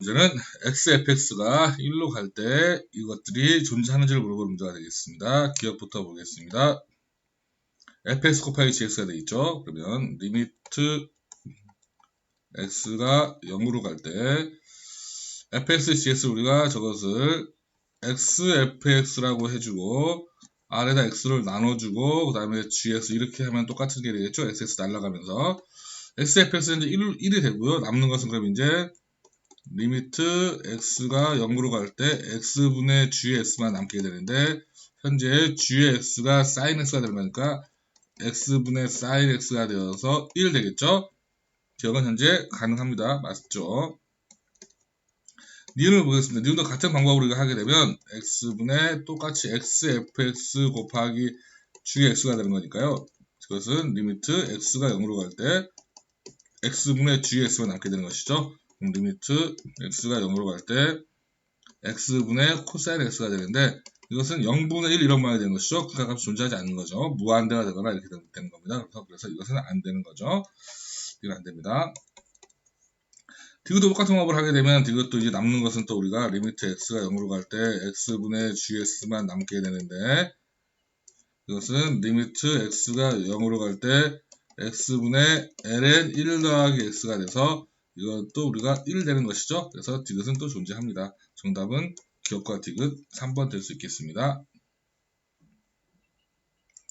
문제는 xfx가 1로 갈 때 이것들이 존재하는지를 물어보는 문제가 되겠습니다. 기억부터 보겠습니다. fx 곱하기 gx가 되겠죠. 그러면 리미트 x가 0으로 갈 때 fx, gx 우리가 저것을 xfx라고 해주고 r에다 x를 나눠주고 그 다음에 gx 이렇게 하면 똑같은 게 되겠죠. xx 날라가면서 xfx는 이제 1, 1이 되고요. 남는 것은 그럼 이제 리미트 x가 0으로 갈 때 x분의 gx만 남게 되는데 현재 gx가 sin x가 되는 거니까 x분의 sin x가 되어서 1 되겠죠? 기억은 현재 가능합니다. 맞죠? 니은을 보겠습니다. 니은도 같은 방법으로 우리가 하게 되면 x분의 똑같이 xfx 곱하기 gx가 되는 거니까요. 그것은 리미트 x가 0으로 갈 때 x분의 gx가 남게 되는 것이죠. 리미트 x가 0으로 갈 때 x분의 코사인 x가 되는데 이것은 0분의 1 이런 모양이 되는 것이죠. 극한값이 존재하지 않는 거죠. 무한대가 되거나 이렇게 되는 겁니다. 그래서, 그래서 이것은 안 되는 거죠. 이건 안 됩니다. 디귿도 똑같은 방법을 하게 되면 디귿도 이제 남는 것은 또 우리가 리미트 x가 0으로 갈 때 x분의 gs만 남게 되는데 이것은 리미트 x가 0으로 갈 때 x분의 ln 1 더하기 x가 돼서 이것도 우리가 1 되는 것이죠. 그래서 디귿은 또 존재합니다. 정답은 기억과 디귿 3번 될 수 있겠습니다.